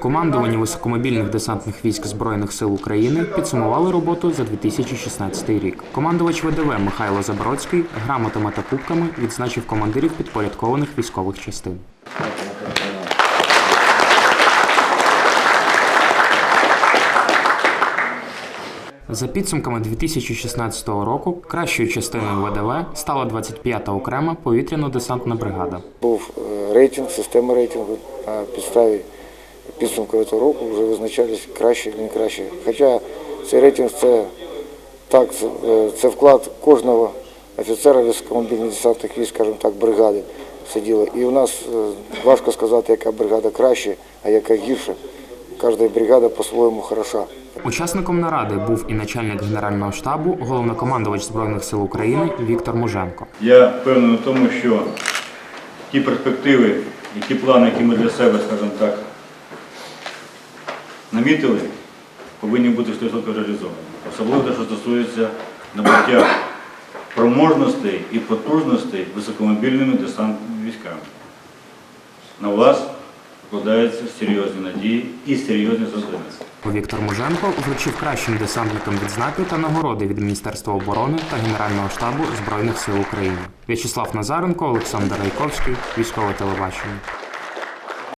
командуванні високомобільних десантних військ Збройних сил України підсумували роботу за 2016 рік. Командувач ВДВ Михайло Забродський грамотами та кубками відзначив командирів підпорядкованих військових частин. За підсумками 2016 року кращою частиною ВДВ стала 25-та окрема повітряно-десантна бригада. Був е, рейтинг, система рейтингу. На підставі підсумку цього року вже визначались краще і не краще. Хоча цей рейтинг це так, це, е, вклад кожного офіцера високомобільних десантних військ, скажімо так, бригади сиділо. І у нас е, важко сказати, яка бригада краще, а яка гірше. Кожна бригада по-своєму хороша. Учасником наради був і начальник генерального штабу, головнокомандувач збройних сил України Віктор Муженко. Я впевнений в тому, що ті перспективи і ті плани, які ми для себе, скажімо так, намітили, повинні бути 100% реалізовані. Особливо те, що стосується набуття проможностей і потужностей високомобільними десантними військами. На вас вкладаються серйозні надії і серйозні завдання. Віктор Муженко вручив кращим десантникам відзнаки та нагороди від Міністерства оборони та Генерального штабу Збройних сил України. В'ячеслав Назаренко, Олександр Райковський, військове телебачення.